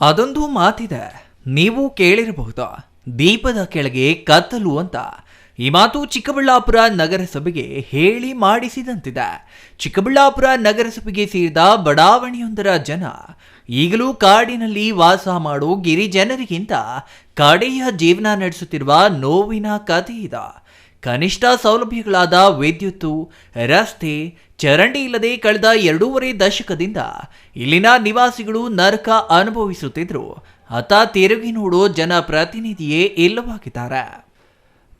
ಅದೊಂದು ಮಾತಿದೆ. ನೀವು ಕೇಳಿರಬಹುದು? ದೀಪದ ಕೆಳಗೆ ಕತ್ತಲು ಅಂತ. ಈ ಮಾತು ಚಿಕ್ಕಬಳ್ಳಾಪುರ ನಗರಸಭೆಗೆ ಹೇಳಿ ಮಾಡಿಸಿದಂತಿದೆ. ಚಿಕ್ಕಬಳ್ಳಾಪುರ ನಗರಸಭೆಗೆ ಸೇರಿದ ಬಡಾವಣೆಯೊಂದರ ಜನ. ಈಗಲೂ ಕಾಡಿನಲ್ಲಿ ವಾಸ ಮಾಡೋ ಗಿರಿಜನರಿಗಿಂತ ಕಾಡೆಯ ಜೀವನ ನಡೆಸುತ್ತಿರುವ ನೋವಿನ ಕಥೆ ಇದೆ. ಕನಿಷ್ಠ ಸೌಲಭ್ಯಗಳಾದ ವಿದ್ಯುತ್ತು, ರಸ್ತೆ, ಚರಂಡಿ ಇಲ್ಲದೆ ಕಳೆದ ಎರಡೂವರೆ ದಶಕದಿಂದ ಇಲ್ಲಿನ ನಿವಾಸಿಗಳು ನರಕ ಅನುಭವಿಸುತ್ತಿದ್ದರು ಅತ ತಿರುಗಿ ನೋಡೋ ಜನಪ್ರತಿನಿಧಿಯೇ ಇಲ್ಲವಾಗಿದ್ದಾರೆ.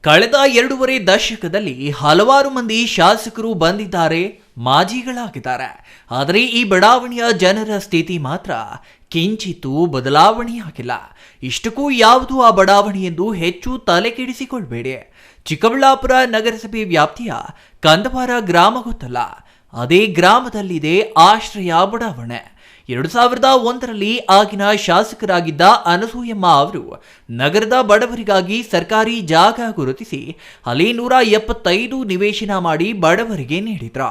ಕಳೆದ ಎರಡೂವರೆ ದಶಕದಲ್ಲಿ ಹಲವಾರು ಮಂದಿ ಶಾಸಕರು ಬಂದಿದ್ದಾರೆ, ಮಾಜಿಗಳಾಗಿದ್ದಾರೆ. ಆದರೆ ಈ ಬಡಾವಣೆಯ ಜನರ ಸ್ಥಿತಿ ಮಾತ್ರ ಕಿಂಚಿತ್ತೂ ಬದಲಾವಣೆಯಾಗಿಲ್ಲ. ಇಷ್ಟಕ್ಕೂ ಯಾವುದು ಆ ಬಡಾವಣೆ ಎಂದು ಹೆಚ್ಚು ತಲೆ ಕೆಡಿಸಿಕೊಳ್ಬೇಡಿ ಚಿಕ್ಕಬಳ್ಳಾಪುರ ನಗರಸಭೆ ವ್ಯಾಪ್ತಿಯ ಕಂದವಾರ ಗ್ರಾಮ ಗೊತ್ತಲ್ಲ. ಅದೇ ಗ್ರಾಮದಲ್ಲಿದೆ ಆಶ್ರಯ ಬಡಾವಣೆ. ಎರಡು ಸಾವಿರದ ಒಂದರಲ್ಲಿ ಆಗಿನ ಶಾಸಕರಾಗಿದ್ದ ಅನಸೂಯಮ್ಮ ಅವರು ನಗರದ ಬಡವರಿಗಾಗಿ ಸರ್ಕಾರಿ ಜಾಗ ಗುರುತಿಸಿ ಅಲ್ಲಿ ನೂರ ಎಪ್ಪತ್ತೈದು ನಿವೇಶನ ಮಾಡಿ ಬಡವರಿಗೆ ನೀಡಿದ್ರ.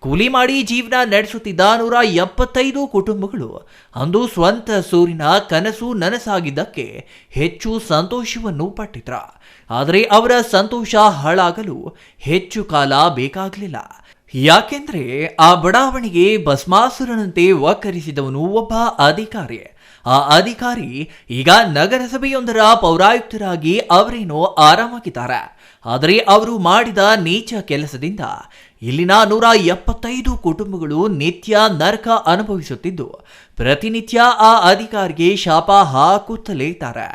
ಕೂಲಿ ಮಾಡಿ ಜೀವನ ನಡೆಸುತ್ತಿದ್ದ ನೂರ ಎಪ್ಪತ್ತೈದು ಕುಟುಂಬಗಳು ಅಂದು ಸ್ವಂತ ಸೂರಿನ ಕನಸು ನನಸಾಗಿದ್ದಕ್ಕೆ ಹೆಚ್ಚು ಸಂತೋಷವನ್ನು ಪಟ್ಟಿದ್ರ. ಆದರೆ ಅವರ ಸಂತೋಷ ಹಾಳಾಗಲು ಹೆಚ್ಚು ಕಾಲ ಬೇಕಾಗಲಿಲ್ಲ. ಯಾಕೆಂದ್ರೆ ಆ ಬಡಾವಣೆಗೆ ಭಸ್ಮಾಸುರನಂತೆ ವಕರಿಸಿದವನು ಒಬ್ಬ ಅಧಿಕಾರಿ. ಆ ಅಧಿಕಾರಿ ಈಗ ನಗರಸಭೆಯೊಂದರ ಪೌರಾಯುಕ್ತರಾಗಿ ಅವರೇನೋ ಆರಾಮಾಗಿದ್ದಾರೆ. ಆದರೆ ಅವರು ಮಾಡಿದ ನೀಚ ಕೆಲಸದಿಂದ ಇಲ್ಲಿನ ನೂರ ಎಪ್ಪತ್ತೈದು ಕುಟುಂಬಗಳು ನಿತ್ಯ ನರಕ ಅನುಭವಿಸುತ್ತಿದ್ದು, ಪ್ರತಿನಿತ್ಯ ಆ ಅಧಿಕಾರಿಗೆ ಶಾಪ ಹಾಕುತ್ತಲೇ ಇದ್ದಾರೆ.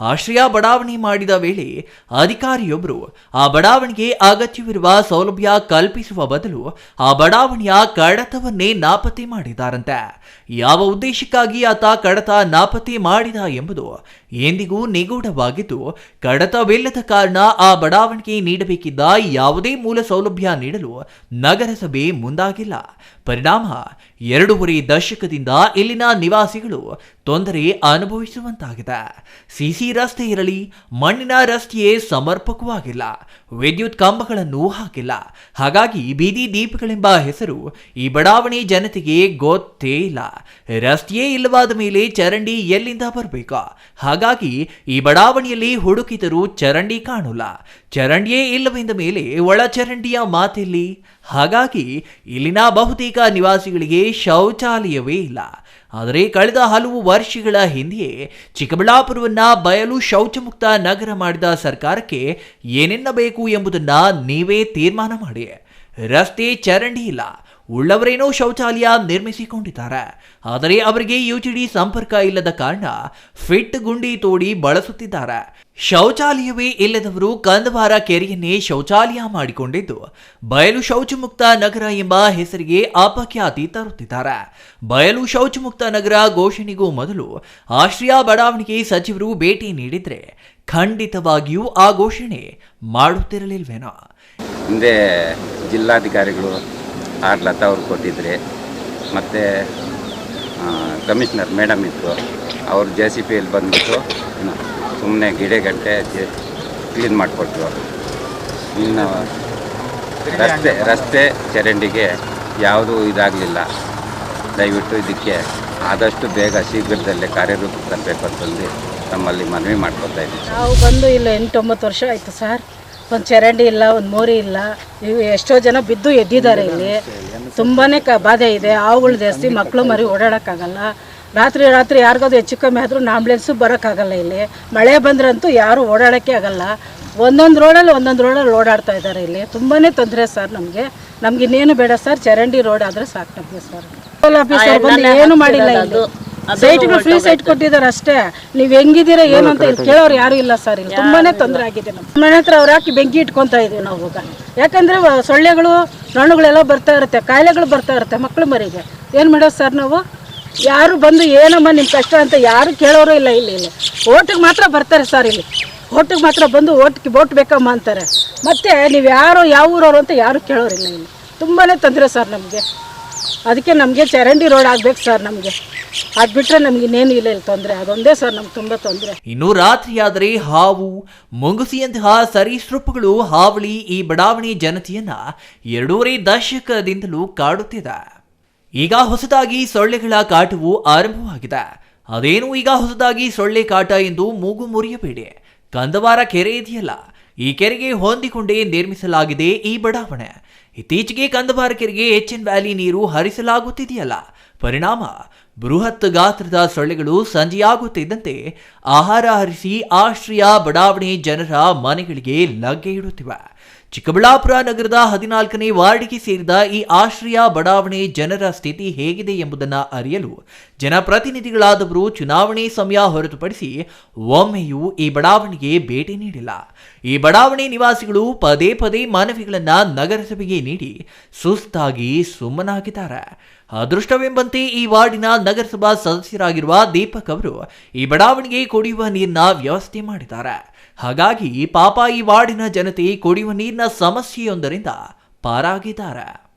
ಆಶ್ರಯ ಬಡಾವಣೆ ಮಾಡಿದ ವೇಳೆ ಅಧಿಕಾರಿಯೊಬ್ಬರು ಆ ಬಡಾವಣೆಗೆ ಅಗತ್ಯವಿರುವ ಸೌಲಭ್ಯ ಕಲ್ಪಿಸುವ ಬದಲು ಆ ಬಡಾವಣೆಯ ಕಡತವನ್ನೇ ನಾಪತ್ತೆ ಮಾಡಿದ್ದಾರಂತೆ ಯಾವ ಉದ್ದೇಶಕ್ಕಾಗಿ ಆತ ಕಡತ ನಾಪತ್ತೆ ಮಾಡಿದ ಎಂಬುದು ಎಂದಿಗೂ ನಿಗೂಢವಾಗಿದ್ದು, ಕಡತವಿಲ್ಲದ ಕಾರಣ ಆ ಬಡಾವಣೆಗೆ ನೀಡಬೇಕಿದ್ದ ಯಾವುದೇ ಮೂಲ ಸೌಲಭ್ಯ ನೀಡಲು ನಗರಸಭೆ ಮುಂದಾಗಿಲ್ಲ. ಪರಿಣಾಮ, ಎರಡೂವರೆ ದಶಕದಿಂದ ಇಲ್ಲಿನ ನಿವಾಸಿಗಳು ತೊಂದರೆ ಅನುಭವಿಸುವಂತಾಗಿದೆ. ಸಿಸಿ ರಸ್ತೆ ಇರಲಿ, ಮಣ್ಣಿನ ರಸ್ತೆಯೇ ಸಮರ್ಪಕವಾಗಿಲ್ಲ, ವಿದ್ಯುತ್ ಕಂಬಗಳನ್ನು ಹಾಕಿಲ್ಲ. ಹಾಗಾಗಿ ಬೀದಿ ದೀಪಗಳೆಂಬ ಹೆಸರು ಈ ಬಡಾವಣೆ ಜನತೆಗೆ ಗೊತ್ತೇ ಇಲ್ಲ. ರಸ್ತೆಯೇ ಇಲ್ಲವಾದ ಮೇಲೆ ಚರಂಡಿ ಎಲ್ಲಿಂದ ಬರಬೇಕು? ಹಾಗಾಗಿ ಈ ಬಡಾವಣೆಯಲ್ಲಿ ಹುಡುಕಿದರೂ ಚರಂಡಿ ಕಾಣಲ್ಲ. ಚರಂಡಿಯೇ ಇಲ್ಲವೆಂದ ಮೇಲೆ ಒಳ ಚರಂಡಿಯ ಮಾತೆಲ್ಲಿ ಹಾಗಾಗಿ ಇಲ್ಲಿನ ಬಹುತೇಕ ನಿವಾಸಿಗಳಿಗೆ ಶೌಚಾಲಯವೇ ಇಲ್ಲ. ಆದರೆ ಕಳೆದ ಹಲವು ವರ್ಷಗಳ ಹಿಂದೆಯೇ ಚಿಕ್ಕಬಳ್ಳಾಪುರವನ್ನು ಬಯಲು ಶೌಚಮುಕ್ತ ನಗರ ಮಾಡಿದ ಸರ್ಕಾರಕ್ಕೆ ಏನೆನ್ನಬೇಕು ಎಂಬುದನ್ನು ನೀವೇ ತೀರ್ಮಾನ ಮಾಡಿ. ರಸ್ತೆ ಚರಂಡಿ ಇಲ್ಲ. ಉಳ್ಳವರೇನೋ ಶೌಚಾಲಯ ನಿರ್ಮಿಸಿಕೊಂಡಿದ್ದಾರೆ. ಆದರೆ ಅವರಿಗೆ ಯುಜಿಡಿ ಸಂಪರ್ಕ ಇಲ್ಲದ ಕಾರಣ ಫಿಟ್ ಗುಂಡಿ ತೋಡಿ ಬಳಸುತ್ತಿದ್ದಾರೆ. ಶೌಚಾಲಯವೇ ಇಲ್ಲದವರು ಕಂದವಾರ ಕೆರೆಯನ್ನೇ ಶೌಚಾಲಯ ಮಾಡಿಕೊಂಡಿದ್ದು, ಬಯಲು ಶೌಚಮುಕ್ತ ನಗರ ಎಂಬ ಹೆಸರಿಗೆ ಅಪಖ್ಯಾತಿ ತರುತ್ತಿದ್ದಾರೆ. ಬಯಲು ಶೌಚಮುಕ್ತ ನಗರ ಘೋಷಣೆಗೂ ಮೊದಲು ಆಶ್ರಯ ಬಡಾವಣೆಗೆ ಸಚಿವರು ಭೇಟಿ ನೀಡಿದ್ರೆ ಖಂಡಿತವಾಗಿಯೂ ಆ ಘೋಷಣೆ ಮಾಡುತ್ತಿರಲಿಲ್ವೇನೋ? ಹಿಂದೆ ಜಿಲ್ಲಾಧಿಕಾರಿಗಳು ಆರ್ ಲತಾ ಅವ್ರು ಕೊಟ್ಟಿದ್ರೆ, ಮತ್ತು ಕಮಿಷನರ್ ಮೇಡಮ್ ಇತ್ತು ಅವ್ರು ಜೆ ಸಿ ಪಿಯಲ್ಲಿ ಬಂದ್ಬಿಟ್ಟು ಸುಮ್ಮನೆ ಗಿಡಗಟ್ಟೆ ಕ್ಲೀನ್ ಮಾಡಿಕೊಟ್ರು. ಇನ್ನು ರಸ್ತೆ ರಸ್ತೆ ಚರಂಡಿಗೆ ಯಾವುದೂ ಇದಾಗಲಿಲ್ಲ. ದಯವಿಟ್ಟು ಇದಕ್ಕೆ ಆದಷ್ಟು ಬೇಗ ಶೀಘ್ರದಲ್ಲೇ ಕಾರ್ಯರೂಪ ತರಬೇಕು ಅಂತಂದು ನಮ್ಮಲ್ಲಿ ಮನವಿ ಮಾಡ್ಕೊತಾ ಇದ್ದೀವಿ ನಾವು ಬಂದು ಇಲ್ಲ ಎಂಟೊಂಬತ್ತು ವರ್ಷ ಆಯಿತು ಸರ್. ಒಂದು ಚರಂಡಿ ಇಲ್ಲ, ಒಂದು ಮೋರಿ ಇಲ್ಲ. ಇವು ಎಷ್ಟೋ ಜನ ಬಿದ್ದು ಎದ್ದಿದ್ದಾರೆ ಇಲ್ಲಿ. ತುಂಬಾ ಕ, ಬಾಧೆ ಇದೆ. ಆವುಗಳು ಜಾಸ್ತಿ ಮಕ್ಕಳು ಮರಿ ಓಡಾಡೋಕ್ಕಾಗಲ್ಲ. ರಾತ್ರಿ ರಾತ್ರಿ ಯಾರಿಗಾದ್ರು ಹೆಚ್ಚು ಕಮ್ಮಿ ಆದರೂ ಆಂಬ್ಲೆನ್ಸು ಬರೋಕ್ಕಾಗಲ್ಲ ಇಲ್ಲಿ. ಮಳೆ ಬಂದ್ರಂತೂ ಯಾರೂ ಓಡಾಡೋಕ್ಕೆ ಆಗಲ್ಲ. ಒಂದೊಂದು ರೋಡಲ್ಲಿ ಒಂದೊಂದು ರೋಡಲ್ಲಿ ಓಡಾಡ್ತಾ ಇದ್ದಾರೆ ಇಲ್ಲಿ. ತುಂಬಾ ತೊಂದರೆ ಸರ್ ನಮಗೆ. ನಮ್ಗೆ ಇನ್ನೇನು ಬೇಡ ಸರ್. ಚರಂಡಿ ರೋಡ್ ಆದರೆ ಸಾಕು ನಮಗೆ ಸರ್. ಆಫೀಸರ್ ಬಂದು ಏನು ಮಾಡಿಲ್ಲ ಇಲ್ಲಿ. ಸೈಟ್ಗಳು ಫ್ರೀ ಸೈಟ್ ಕೊಟ್ಟಿದ್ದಾರೆ ಅಷ್ಟೇ. ನೀವು ಹೆಂಗಿದ್ದೀರಾ ಏನು ಅಂತ ಇಲ್ಲಿ ಕೇಳೋರು ಯಾರು ಇಲ್ಲ ಸರ್ ಇಲ್ಲಿ. ತುಂಬಾನೇ ತೊಂದರೆ ಆಗಿದೆ ನಮ್ಮ ಮನೆ ಹತ್ರ ಅವ್ರು ಹಾಕಿ ಬೆಂಕಿ ಇಟ್ಕೊತಾ ಇದೀವಿ ನಾವು ಈಗ ಯಾಕಂದ್ರೆ ಸೊಳ್ಳೆಗಳು ನೊಣಗಳೆಲ್ಲ ಬರ್ತಾ ಇರುತ್ತೆ. ಕಾಯಿಲೆಗಳು ಬರ್ತಾ ಇರುತ್ತೆ ಮಕ್ಕಳು ಮರಿಗೆ. ಏನು ಮಾಡೋದು ಸರ್ ನಾವು? ಯಾರು ಬಂದು ಏನಮ್ಮ ನಿಮ್ಮ ಕಷ್ಟ ಅಂತ ಯಾರು ಕೇಳೋರು ಇಲ್ಲ ಇಲ್ಲಿ ಇಲ್ಲಿ. ಓಟಿಗೆ ಮಾತ್ರ ಬರ್ತಾರೆ ಸರ್ ಇಲ್ಲಿ. ಓಟಿಗೆ ಮಾತ್ರ ಬಂದು ಓಟ್ಗೆ ಓಟ್ ಬೇಕಮ್ಮ ಅಂತಾರೆ. ಮತ್ತೆ ನೀವು ಯಾರು, ಯಾವ ಊರವರು ಅಂತ ಯಾರು ಕೇಳೋರಿಲ್ಲ ಇಲ್ಲಿ ತುಂಬಾ ತೊಂದರೆ ಸರ್ ನಮಗೆ. ಅದಕ್ಕೆ ನಮಗೆ ಚರಂಡಿ ರೋಡ್ ಆಗ್ಬೇಕು ಸರ್ ನಮಗೆ. ಅದು ಬಿಟ್ಟರೆ ನಮ್ಗೆ ಇನ್ನೇನು ಇಲ್ಲ ಇಲ್ಲಿ ತೊಂದರೆ. ಅದೊಂದೇ ಸರ್ ನಮ್ಗೆ ತುಂಬ ತೊಂದರೆ. ಇನ್ನು ರಾತ್ರಿಯಾದರೆ ಹಾವು ಮುಂಗುಸಿಯಂತಹ ಸರೀಸೃಪಗಳು ಹಾವಳಿ ಈ ಬಡಾವಣೆ ಜನತೆಯನ್ನ ಎರಡೂವರೆ ದಶಕದಿಂದಲೂ ಕಾಡುತ್ತಿದೆ. ಈಗ ಹೊಸದಾಗಿ ಸೊಳ್ಳೆಗಳ ಕಾಟವು ಆರಂಭವಾಗಿದೆ. ಅದೇನು ಈಗ ಹೊಸದಾಗಿ ಸೊಳ್ಳೆ ಕಾಟ ಎಂದು ಮೂಗು ಮುರಿಯಬೇಡಿ. ಕಂದವಾರ ಕೆರೆ ಇದೆಯಲ್ಲ, ಈ ಕೆರೆಗೆ ಹೊಂದಿಕೊಂಡೇ ನಿರ್ಮಿಸಲಾಗಿದೆ ಈ ಬಡಾವಣೆ. ಇತ್ತೀಚೆಗೆ ಕಂದವಾರ ಕೆರೆಗೆ ಎನ್ ವ್ಯಾಲಿ ನೀರು ಹರಿಸಲಾಗುತ್ತಿದೆಯಲ್ಲ. ಪರಿಣಾಮ, ಬೃಹತ್ ಗಾತ್ರದ ಸೊಳ್ಳೆಗಳು ಸಂಜೆಯಾಗುತ್ತಿದ್ದಂತೆ ಆಹಾರ ಹರಿಸಿ ಆಶ್ರಯ ಬಡಾವಣೆ ಜನರ ಮನೆಗಳಿಗೆ ಲಗ್ಗೆ ಇಡುತ್ತಿವೆ. ಚಿಕ್ಕಬಳ್ಳಾಪುರ ನಗರದ ಹದಿನಾಲ್ಕನೇ ವಾರ್ಡ್ಗೆ ಸೇರಿದ ಈ ಆಶ್ರಯ ಬಡಾವಣೆ ಜನರ ಸ್ಥಿತಿ ಹೇಗಿದೆ ಎಂಬುದನ್ನು ಅರಿಯಲು ಜನಪ್ರತಿನಿಧಿಗಳಾದವರು ಚುನಾವಣೆ ಸಮಯ ಹೊರತುಪಡಿಸಿ ಒಮ್ಮೆಯೂ ಈ ಬಡಾವಣೆಗೆ ಭೇಟಿ ನೀಡಿಲ್ಲ. ಈ ಬಡಾವಣೆ ನಿವಾಸಿಗಳು ಪದೇ ಪದೇ ಮಾನವಿಗಳನ್ನು ನಗರಸಭೆಗೆ ನೀಡಿ ಸುಸ್ತಾಗಿ ಸುಮ್ಮನಾಗಿದ್ದಾರೆ. ಅದೃಷ್ಟವೆಂಬಂತೆ ಈ ವಾರ್ಡಿನ ನಗರಸಭಾ ಸದಸ್ಯರಾಗಿರುವ ದೀಪಕ್ ಅವರು ಈ ಬಡಾವಣೆಗೆ ಕುಡಿಯುವ ನೀರಿನ ವ್ಯವಸ್ಥೆ ಮಾಡಿದ್ದಾರೆ. ಹಾಗಾಗಿ ಪಾಪ ಈ ವಾರ್ಡಿನ ಜನತೆ ಕುಡಿಯುವ ನೀರಿನ ಸಮಸ್ಯೆಯೊಂದರಿಂದ ಪಾರಾಗಿದ್ದಾರೆ.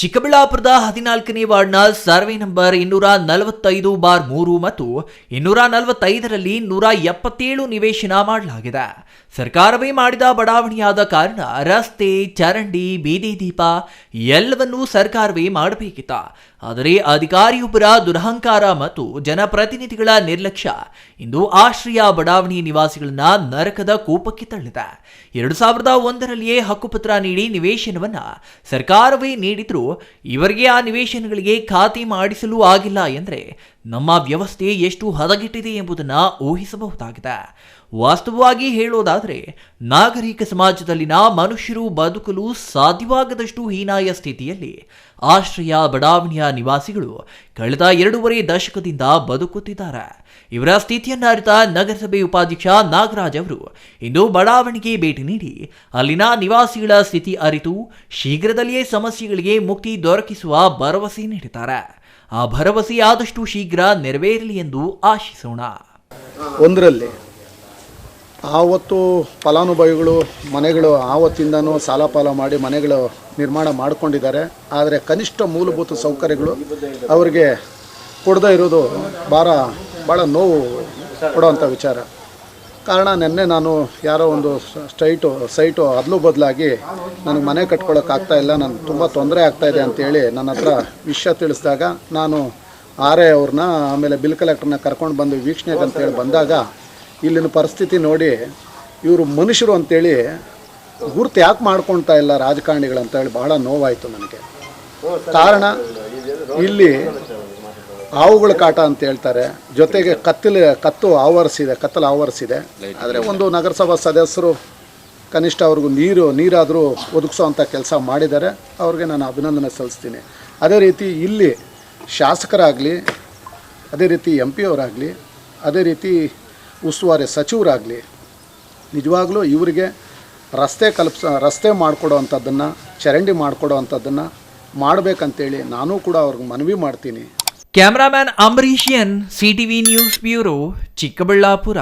ಚಿಕ್ಕಬಳ್ಳಾಪುರದ ಹದಿನಾಲ್ಕನೇ ವಾರ್ಡ್ನ ಸರ್ವೆ ನಂಬರ್ ಇನ್ನೂರ ನಲವತ್ತೈದು ಬಾರ್ ಮೂರು ಮತ್ತು ಇನ್ನೂರ ನಲವತ್ತೈದರಲ್ಲಿ ನೂರ ಎಪ್ಪತ್ತೇಳು ನಿವೇಶನ ಮಾಡಲಾಗಿದೆ. ಸರ್ಕಾರವೇ ಮಾಡಿದ ಬಡಾವಣೆಯಾದ ಕಾರಣ ರಸ್ತೆ, ಚರಂಡಿ, ಬೀದಿ ದೀಪ ಎಲ್ಲವನ್ನೂ ಸರ್ಕಾರವೇ ಮಾಡಬೇಕಿತ್ತ. ಆದರೆ ಅಧಿಕಾರಿಯೊಬ್ಬರ ದುರಹಂಕಾರ ಮತ್ತು ಜನಪ್ರತಿನಿಧಿಗಳ ನಿರ್ಲಕ್ಷ್ಯ ಇಂದು ಆಶ್ರಯ ಬಡಾವಣೆ ನಿವಾಸಿಗಳನ್ನ ನರಕದ ಕೂಪಕ್ಕೆ ತಳ್ಳಿದೆ. ಎರಡು ಸಾವಿರದ ಒಂದರಲ್ಲಿಯೇ ಹಕ್ಕುಪತ್ರ ನೀಡಿ ನಿವೇಶನವನ್ನ ಸರ್ಕಾರವೇ ನೀಡಿದ್ರು ಇವರಿಗೆ ಆ ನಿವೇಶನಗಳಿಗೆ ಖಾತೆ ಮಾಡಿಸಲು ಆಗಿಲ್ಲ ಎಂದರೆ ನಮ್ಮ ವ್ಯವಸ್ಥೆ ಎಷ್ಟು ಹದಗೆಟ್ಟಿದೆ ಎಂಬುದನ್ನು ಊಹಿಸಬಹುದಾಗಿದೆ. ವಾಸ್ತವವಾಗಿ ಹೇಳೋದಾದರೆ, ನಾಗರಿಕ ಸಮಾಜದಲ್ಲಿನ ಮನುಷ್ಯರು ಬದುಕಲು ಸಾಧ್ಯವಾಗದಷ್ಟು ಹೀನಾಯ ಸ್ಥಿತಿಯಲ್ಲಿ ಆಶ್ರಯ ಬಡಾವಣೆಯ ನಿವಾಸಿಗಳು ಕಳೆದ ಎರಡೂವರೆ ದಶಕದಿಂದ ಬದುಕುತ್ತಿದ್ದಾರೆ. ಇವರ ಸ್ಥಿತಿಯನ್ನು ಅರಿತ ನಗರಸಭೆ ಉಪಾಧ್ಯಕ್ಷ ನಾಗರಾಜ್ ಅವರು ಇಂದು ಬಡಾವಣೆಗೆ ಭೇಟಿ ನೀಡಿ, ಅಲ್ಲಿನ ನಿವಾಸಿಗಳ ಸ್ಥಿತಿ ಅರಿತು ಶೀಘ್ರದಲ್ಲಿಯೇ ಸಮಸ್ಯೆಗಳಿಗೆ ಮುಕ್ತಿ ದೊರಕಿಸುವ ಭರವಸೆ ನೀಡಿದ್ದಾರೆ. ಆ ಭರವಸೆ ಆದಷ್ಟು ಶೀಘ್ರ ನೆರವೇರಲಿ ಎಂದು ಆಶಿಸೋಣ. ಒಂದರಲ್ಲಿ ಆವತ್ತು ಫಲಾನುಭವಿಗಳು, ಮನೆಗಳು ಆವತ್ತಿಂದನೂ ಸಾಲ ಪಾಲ ಮಾಡಿ ಮನೆಗಳು ನಿರ್ಮಾಣ ಮಾಡಿಕೊಂಡಿದ್ದಾರೆ. ಆದರೆ ಕನಿಷ್ಠ ಮೂಲಭೂತ ಸೌಕರ್ಯಗಳು ಅವರಿಗೆ ಕೊಡದೇ ಇರೋದು ಭಾಳ ಭಾಳ ನೋವು ಕೊಡೋವಂಥ ವಿಚಾರ. ಕಾರಣ ನಿನ್ನೆ ನಾನು ಯಾರೋ ಒಂದು ಸ್ಟೈಟು ಸೈಟು ಅದಲು ಬದಲಾಗಿ ನನಗೆ ಮನೆ ಕಟ್ಕೊಳ್ಳೋಕ್ಕಾಗ್ತಾ ಇಲ್ಲ, ನಾನು ತುಂಬ ತೊಂದರೆ ಆಗ್ತಾಯಿದೆ ಅಂತೇಳಿ ನನ್ನ ಹತ್ರ ವಿಷಯ ತಿಳಿಸಿದಾಗ ನಾನು ಆರ್ ಅವ್ರನ್ನ, ಆಮೇಲೆ ಬಿಲ್ ಕಲೆಕ್ಟ್ರನ್ನ ಕರ್ಕೊಂಡು ಬಂದು ವೀಕ್ಷಣೆಗೆ ಅಂತೇಳಿ ಬಂದಾಗ ಇಲ್ಲಿನ ಪರಿಸ್ಥಿತಿ ನೋಡಿ ಇವರು ಮನುಷ್ಯರು ಅಂತೇಳಿ ಗುರುತು ಯಾಕೆ ಮಾಡ್ಕೊಳ್ತಾ ಇಲ್ಲ ರಾಜಕಾರಣಿಗಳು ಅಂತೇಳಿ ಬಹಳ ನೋವಾಯಿತು ನನಗೆ. ಕಾರಣ ಇಲ್ಲಿ ಹಾವುಗಳ ಕಾಟ ಅಂತ ಹೇಳ್ತಾರೆ. ಜೊತೆಗೆ ಕತ್ತಲು, ಕತ್ತು ಆವರಿಸಿದೆ, ಕತ್ತಲು ಆವರಿಸಿದೆ. ಆದರೆ ಒಂದು ನಗರಸಭಾ ಸದಸ್ಯರು ಕನಿಷ್ಠ ಅವ್ರಿಗೂ ನೀರು, ನೀರಾದರೂ ಒದಗಿಸೋವಂಥ ಕೆಲಸ ಮಾಡಿದ್ದಾರೆ. ಅವ್ರಿಗೆ ನಾನು ಅಭಿನಂದನೆ ಸಲ್ಲಿಸ್ತೀನಿ. ಅದೇ ರೀತಿ ಇಲ್ಲಿ ಶಾಸಕರಾಗಲಿ, ಅದೇ ರೀತಿ ಎಂ ಪಿ ಅವರಾಗಲಿ, ಅದೇ ರೀತಿ ಉಸ್ತುವಾರಿ ಸಚಿವರಾಗಲಿ, ನಿಜವಾಗ್ಲೂ ಇವರಿಗೆ ರಸ್ತೆ ಕಲ್ಪಿಸ, ರಸ್ತೆ ಮಾಡಿಕೊಡೋ ಅಂಥದ್ದನ್ನು ಚರಂಡಿ ಮಾಡಿಕೊಡೋ ಅಂಥದ್ದನ್ನು ಮಾಡಬೇಕಂತೇಳಿ ನಾನು ಕೂಡ ಅವ್ರಿಗೆ ಮನವಿ ಮಾಡ್ತೀನಿ. ಕ್ಯಾಮ್ರಾಮ್ಯಾನ್ ಅಂಬರೀಷಿಯನ್ ವಿ ನ್ಯೂಸ್ ಬ್ಯೂರೋ, ಚಿಕ್ಕಬಳ್ಳಾಪುರ.